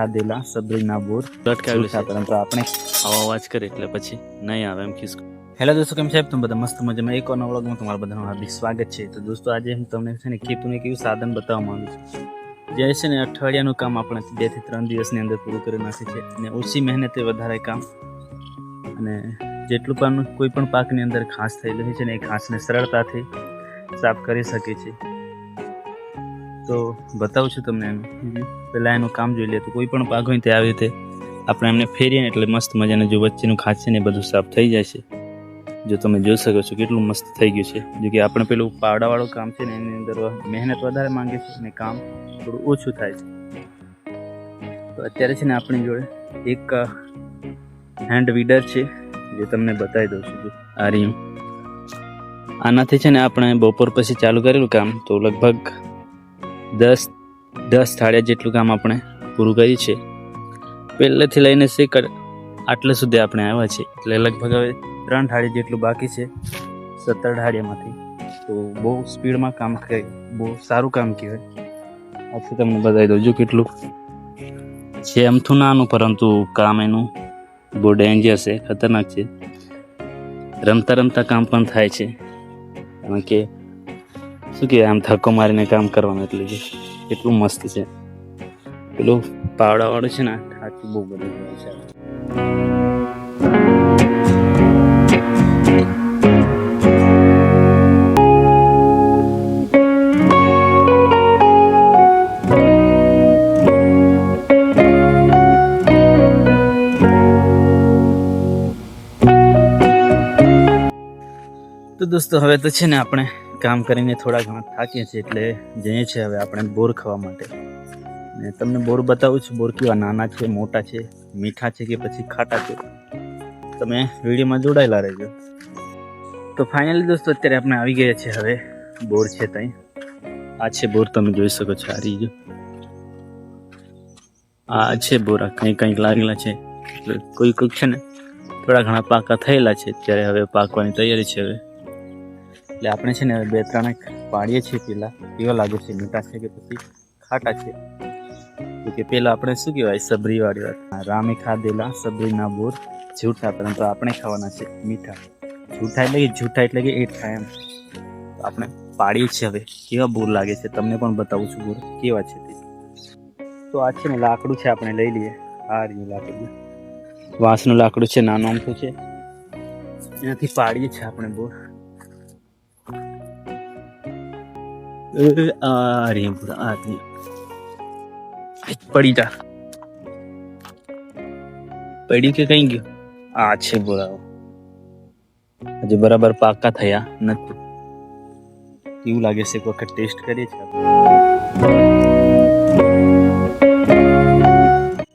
ખાધેલા સબરીના બોર. લટકાવેલું છે પરંતુ આપણે. આવો અવાજ કરે એટલે પછી નહીં આવે એમ ખિસકો. હેલો દોસ્તો કેમ સાહેબ તમે બધા મસ્ત મજામાં? એક ઓનો વ્લોગમાં તમારા બધાનું હાર્દિક સ્વાગત છે. તો દોસ્તો આજે હું તમને છે ને ખેતીનું એક એવું સાધન બતાવવા માંગુ છું. જે છે ને અઠવાડિયાનું કામ આપણે બેથી ત્રણ દિવસની અંદર પૂરું કરી નાખે છે અને ઓછી મહેનતે વધારે કામ અને જેટલું પણ કોઈ પણ પાકની અંદર ઘાસ થયેલું હોય છે ને એ ઘાસને સરળતાથી સાફ કરી શકે છે. તો બતાવું છું તમને એનું પહેલાં એનું કામ જોઈ લે. તો કોઈ પણ પાક હોય તે આવી રીતે આપણે એમને ફેરીએ એટલે મસ્ત મજાને જો વચ્ચેનું ખાંચે ને બધું સાફ થઈ જાય છે. જો તમે જોઈ શકો છો કેટલું મસ્ત થઈ ગયું છે. જો કે આપણે પેલું પાવડાવાળું કામ છે ને એની અંદર મહેનત વધારે માંગે છે અને કામ થોડું ઓછું થાય છે. તો અત્યારે છે ને આપણી જોડે એક હેન્ડ વીડર છે. જે તમને બતાવી દઉં છું. આ રહ્યું. આનાથી છે ને આપણે બપોર પછી ચાલુ કરેલું કામ તો લગભગ દસ દસ થાળિયા જેટલું કામ આપણે પૂરું કર્યું છે. પહેલેથી લઈને શેક આટલે સુધી આપણે આવ્યા છે એટલે લગભગ હવે ત્રણ થાળી જેટલું બાકી છે, સત્તર થાળીયામાંથી તો બહુ સ્પીડમાં કામ કરે બહુ સારું કામ કહેવાય. આથી તમને બતાવી દઉં કેટલું છે એમથું નાનું, પરંતુ કામ એનું બહુ ડેન્જર છે, ખતરનાક છે. રમતા રમતા કામ પણ થાય છે. કારણ કે શું કે આમ ધક્કો મારીને કામ કરવાનું એટલે કે એટલું મસ્ત છે. પેલું પાવડાવાળું છે ને થાકી બહુ બધું છે. તો દોસ્તો, હવે તો છે ને આપણે કામ કરીને થોડા ઘણા થાકીએ છીએ એટલે જઈએ છીએ હવે આપણે બોર ખાવા માટે. ને તમને બોર બતાવું છું, બોર કેવા નાના છે, મોટા છે, મીઠા છે કે પછી ખાટા છે. તમે વિડીયોમાં જોડાયેલા રહેજો. તો ફાઇનલી દોસ્તો, અત્યારે આપણે આવી ગયા છે હવે. બોર છે ત્યાં. આ છે બોર, તમે જોઈ શકો છો, આ રીજો આ છે બોર કંઈ કંઈક લાગેલા છે. કોઈ કોઈક છે ને, થોડા ઘણા પાકા થયેલા છે. ત્યારે હવે પાકવાની તૈયારી છે હવે. એટલે આપણે છે ને બે ત્રણ પાડીએ છીએ પેલા. કેવા લાગે છે મીઠા છે કે પછી ખાટા છે. કે પેલા આપણે શું કહેવાય સબરી વાળી વાત રામે ખાધેલા સબરીના બોર, જૂઠા પરંતુ આપણે ખાવાના છે, મીઠા. જૂઠા એટલે કે જૂઠા એટલે કે એઠા એમ. તો આપણે પાડીએ છીએ હવે. કેવા બોર લાગે છે, તમને પણ બતાવું છું બોર. કેવા છે તે? તો આ છે ને લાકડું છે, આપણે લઈ લઈએ. આ રહ્યું લાકડું. વાંસનું લાકડું છે, નાનું અમથું છે. એનાથી પાડીએ છીએ આપણે બોર. આ રહ્યું પૂરા આ. આઈ, પડી જા પડી કે કઈ ગયું આ છે બોલાવો હજી બરાબર પાકા થયા નથી એવું લાગે છે એક વખત ટેસ્ટ કરીએ છીએ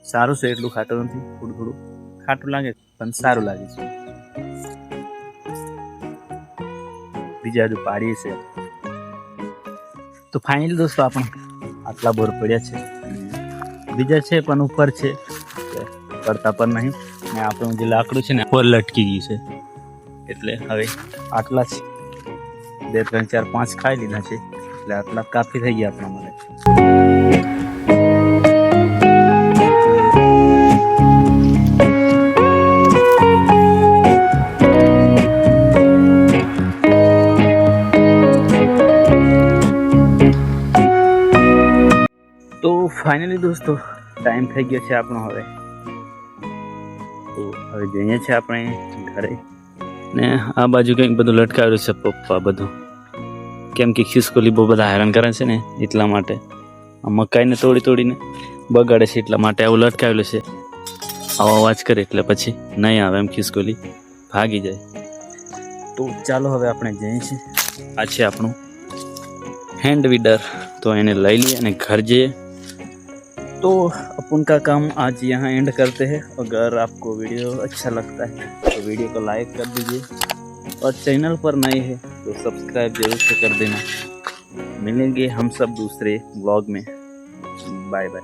સારું છે એટલું ખાટું નથી થોડું થોડું ખાટું લાગે પણ સારું લાગે છે બીજા હજુ પાડીએ છે તો ફાઇનલ દોસ્તો આપણે આટલા બોર પડ્યા છે. બીજા છે પણ ઉપર છે. કરતા પણ નહીં. ને આપણું જે લાકડું છે ને, ઉપર લટકી ગયું છે. એટલે હવે આટલા છે બે, ત્રણ, ચાર, પાંચ ખાઈ લીધા છે. એટલે આટલા કાફી થઈ ગયા આપણા ફાઇનલી દોસ્તો ટાઈમ થઈ ગયો છે આપણો હવે. તો હવે જઈએ છીએ આપણે ઘરે. ને આ બાજુ કંઈક બધું લટકાવ્યું છે પપ્પા બધું. કેમ કે ખિસકોલી બહુ બધા હેરાન કરે છે ને એટલા માટે. આ મકાઈને તોડી તોડીને બગાડે છે એટલા માટે આવું લટકાવેલું છે. આવો અવાજ કરે એટલે પછી નહીં આવે એમ ખિસકોલી. ભાગી જાય. તો ચાલો હવે આપણે જઈએ છીએ. આ છે આપણું હેન્ડ વીડર તો એને લઈ લઈએ અને ઘર જઈએ. तो अपन का काम आज यहाँ एंड करते हैं। अगर आपको वीडियो अच्छा लगता है तो वीडियो को लाइक कर दीजिए। और चैनल पर नए हैं तो सब्सक्राइब ज़रूर से कर देना। मिलेंगे हम सब दूसरे ब्लॉग में। Bye bye